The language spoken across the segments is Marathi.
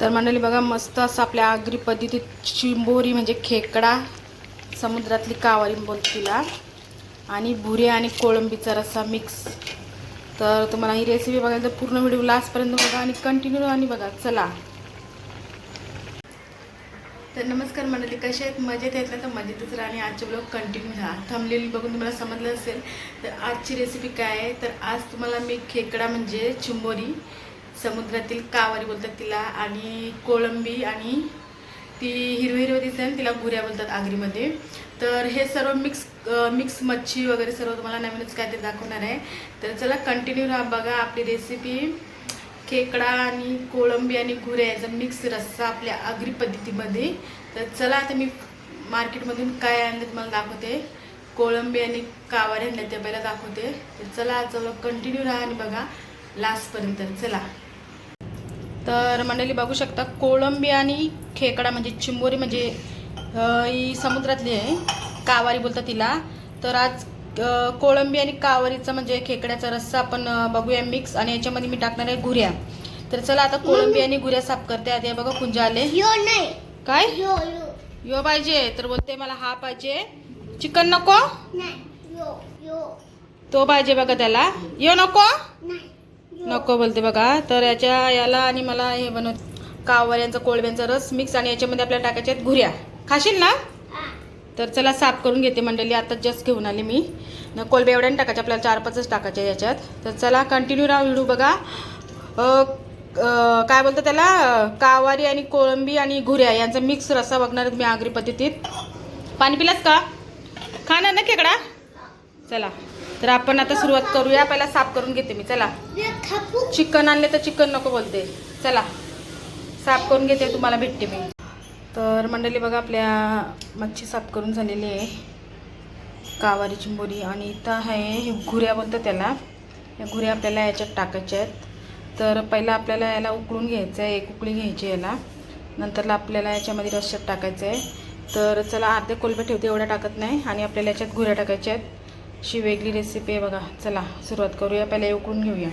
तर मंडळी बघा मस्त असं आपल्या आगरी पद्धतीत चिंबोरी म्हणजे खेकडा समुद्रातली कावारी बोलतो तिला. आणि भुरे आणि कोळंबीचा रस्सा मिक्स तर तुम्हाला ही रेसिपी बघायला तर पूर्ण व्हिडिओ लास्टपर्यंत बघा आणि कंटिन्यू आणि बघा. चला. तर नमस्कार मंडळी कसे आहेत? मजेत आहेत ना? तर मजेतच राहा आणि आजचे ब्लॉग कंटिन्यू राहा. थांबलेली बघून तुम्हाला समजलं असेल तर आजची रेसिपी काय आहे? तर आज तुम्हाला मी खेकडा म्हणजे चिंबोरी समुद्रातील कावारी बोलतात तिला आणि कोळंबी आणि ती हिरवी हिरवी दिसते आणि तिला गुऱ्या बोलतात आगरीमध्ये. तर हे सर्व मिक्स मिक्स मच्छी वगैरे सर्व तुम्हाला नवीनच काय ते दाखवणार आहे. तर चला कंटिन्यू राहा बघा आपली रेसिपी खेकडा आणि कोळंबी आणि घुऱ्या याचा मिक्स रस्सा आपल्या आगरी पद्धतीमध्ये. तर चला आता मी मार्केटमधून काय आणलं तुम्हाला दाखवते. कोळंबी आणि कावारी आणल्या ते पहिला दाखवते. तर चला चला कंटिन्यू राहा आणि बघा. लास्टपर्यंत. चला. तर मंडळी बघू शकता कोळंबी आणि खेकडा म्हणजे चिंबोरी म्हणजे ही समुद्रातली आहे. कावारी बोलतात तिला. तर आज कोळंबी आणि कावारीचा म्हणजे खेकड्याचा रस्सा आपण बघूया मिक्स आणि याच्यामध्ये मी टाकणार आहे गुऱ्या. तर चला आता कोळंबी आणि गुऱ्या साफ करते. आता बघा कुंजा आले. यो नाही. काय? यो पाहिजे. तर बोलते मला हा पाहिजे. चिकन नको? तो पाहिजे बघा त्याला. यो नको. नको बोलते बघा. तर याच्या याला आणि मला हे बनव कावऱ्यांचा कोळब्यांचा रस मिक्स आणि याच्यामध्ये आपल्याला टाकायच्या आहेत घुऱ्या खाशील ना? तर चला साफ करून घेते मंडळी आता जस्ट घेऊन आले मी. न कोलब्या एवढ्या नाही टाकायच्या आपल्याला चार पाचच टाकायच्या याच्यात. तर चला कंटिन्यू राहा व्हिडिओ बघा. काय बोलतं त्याला? कावारी आणि कोळंबी आणि घुऱ्या यांचा मिक्स रस्सा बघणार मी आगरी पद्धतीत. पाणी पिलास का? खाणार ना खेकडा चला. तर आपण आता सुरुवात करूया. पहिला साफ करून घेते मी. चला. चिकन आणले तर चिकन नको बोलते. चला. साफ करून घेते तुम्हाला भेटते मी. तर मंडळी बघा आपल्या मच्छी साफ करून झालेली आहे. कावारी चिंबोरी आणि इथं आहे हे घुऱ्या बोलतात त्याला. या घुऱ्या आपल्याला याच्यात टाकायच्या आहेत. तर पहिला आपल्याला याला उकळून घ्यायचं आहे एक उकळी घ्यायची याला. नंतरला आपल्याला याच्यामध्ये रश्यात टाकायचं आहे तर चला अर्धे कोलबे ठेवते एवढ्या टाकत नाही. आणि आपल्याला याच्यात घुऱ्या टाकायच्या आहेत. अशी वेगळी रेसिपी आहे बघा. चला सुरुवात करूया. पहिला उकळून घेऊया.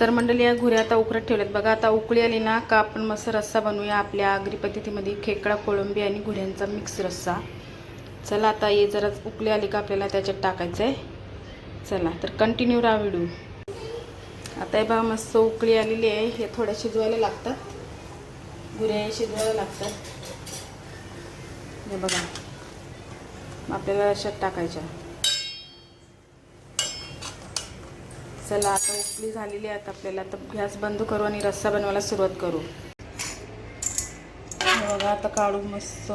तर मंडळी या घुऱ्या आता उकळत ठेवल्यात. बघा आता उकळी आली ना का आपण मस्त रस्सा बनवूया आपल्या आगरी पद्धतीमध्ये. खेकडा कोळंबी आणि घुऱ्यांचा मिक्स रस्सा. चला आता ये जरा उकळी आली का आपल्याला त्याच्यात टाकायचं आहे चला तर कंटिन्यू राहा व्हिडिओ आता हे बघा मस्त उकळी आलेली आहे. हे थोड्या शिजवायला लागतात. घुऱ्या शिजवायला लागतात. हे बघा. मग आपल्याला अशात टाकायच्या. चला आता उकळी झालेली आहे आता आपल्याला. आता गॅस बंद करू आणि रस्सा बनवायला सुरुवात करू. हे बघा आता काढू मस्त.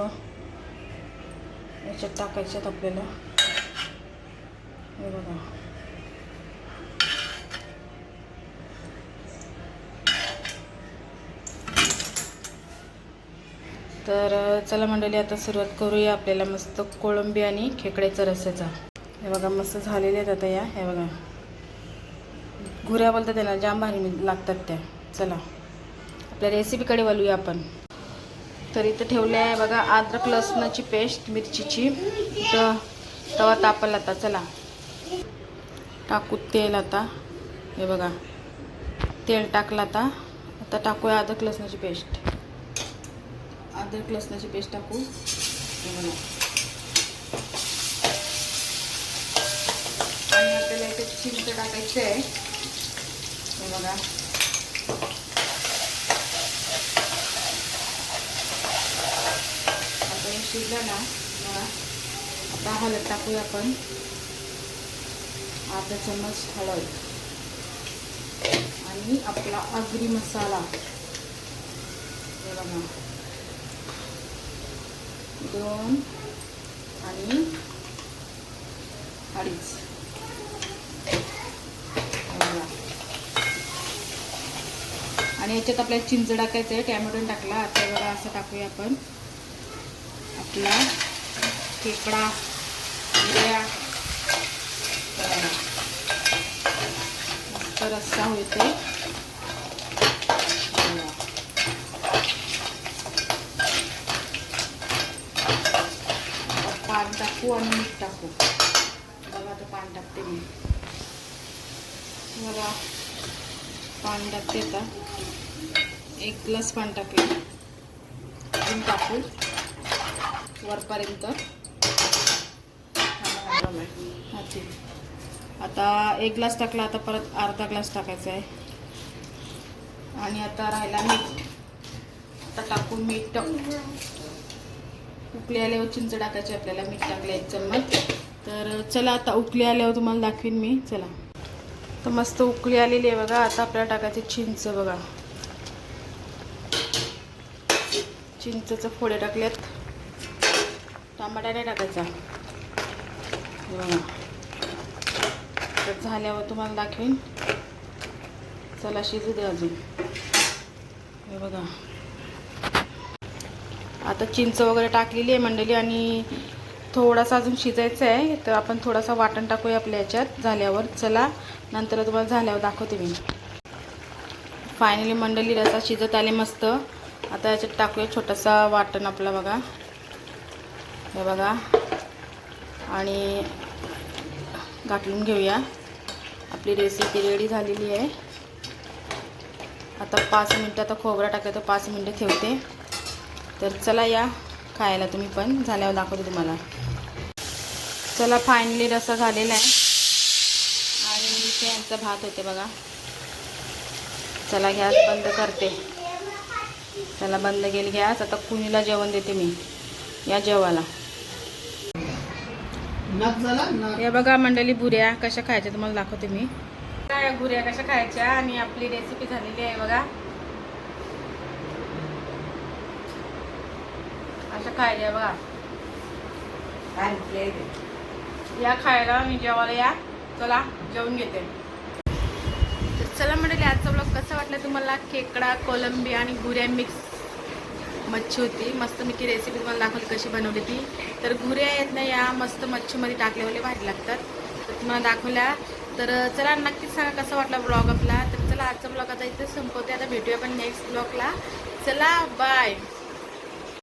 याच्यात टाकायच्यात आपल्याला. हे बघा. तर चला मंडळी आता सुरुवात करूया आपल्याला मस्त कोळंबी आणि खेकड्याचा रस्स्याचा. हे बघा मस्त झालेले आहेत आता या. हे बघा. घुऱ्या बोलतात त्याला जाम भारी लागतात त्या. चला. आपल्या रेसिपीकडे वळूया आपण. तर इथं ठेवले आहे बघा अद्रक लसणाची पेस्ट मिरचीची. इथं तवा तापल आता चला. टाकू तेल आता. हे बघा. तेल टाकलं आता. आता टाकूया अद्रक लसणाची पेस्ट. अद्रक लसणाची पेस्ट टाकू. हे बघा. आणि आपल्याला इथे चिंच टाकायचं आहे. हे बघा. आता हे शिजलं ना बघा. आता हळद टाकूया आपण. अर्धा चम्मच हळद. आणि आपला आगरी मसाला. हे बघा. दोन आणि अडीच हे बघा. आणि याच्यात आपल्याला चिंच टाकायचं आहे टॅमॅटो टाकला. आता बघा असं टाकूया आपण. आपला खेकडा हिरव्या. मस्त रस्सा होते पान टाकू आणि मीठ टाकू. बघा आता पान टाकते मी. बघा पान टाकते आता एक ग्लास पाणी टाकले. अजून टाकू वरपर्यंत. हा, ठीक. आता एक ग्लास टाकला आता परत अर्धा ग्लास टाकायचा आहे. आणि आता राहिला मीठ. आता टाकू मीठ उकली आल्यावर चिंच टाकायची आपल्याला. मीठ टाकलं एक चम्मच. तर चला आता उकली आल्यावर तुम्हाला दाखवीन मी. चला. तर मस्त उकळी आलेली आहे बघा. आता आपल्याला टाकायचे चिंच बघा. चिंचचं फोडे टाकलेत. टमाटा नाही टाकायचा. हे बघा. तर झाल्यावर तुम्हाला दाखवीन. चला शिजू द्या अजून. हे बघा. आता चिंच वगैरे टाकलेली आहे मंडळी आणि थोडासा अजून शिजायचं आहे तर आपण थोडासा वाटण टाकूया आपल्या याच्यात झाल्यावर. चला नंतर तुम्हाला झाल्यावर दाखवते मी. फायनली मंडळी रसा शिजत आले मस्त. आता याच्यात टाकूया छोटासा वाटण आपला बघा. हे बघा. आणि गाठलून घेऊया. आपली रेसिपी रेडी झालेली आहे. आता पाच मिनटं आता खोबरा टाकलं तर पाच मिनटं ठेवते. तर चला या खायला तुम्ही पण. झाल्यावर दाखवते तुम्हाला. चला फायनली रसा झालेला आहे. आणि इथे यांचा भात होते बघा. चला गॅस बंद करते. चला बंद केली गॅस. आता कुणीला जेवण देते मी? या जेवायला. हे बघा मंडळी बुऱ्या कशा खायच्या तुम्हाला दाखवते मी. काय गुऱ्या कशा खायच्या? आणि आपली रेसिपी झालेली आहे बघा. अशा खायच्या बघा. या खायला मी जेवायला या. चला जेवून घेते. तर चला म्हणाले आजचा ब्लॉग कसा वाटला तुम्हाला? खेकडा कोलंबी आणि गुऱ्या मिक्स मच्छी होती. मस्त मी ती रेसिपी तुम्हाला दाखवली कशी बनवली ती. तर गुऱ्या आहेत ना या मस्त मच्छीमध्ये टाकल्यावाले भारी लागतात. तर तुम्हाला दाखवल्या. तर चला नक्कीच सांगा कसा वाटला ब्लॉग आपला. तर चला आजचा ब्लॉग आता इथे संपवते. आता भेटूया आपण नेक्स्ट ब्लॉगला चला बाय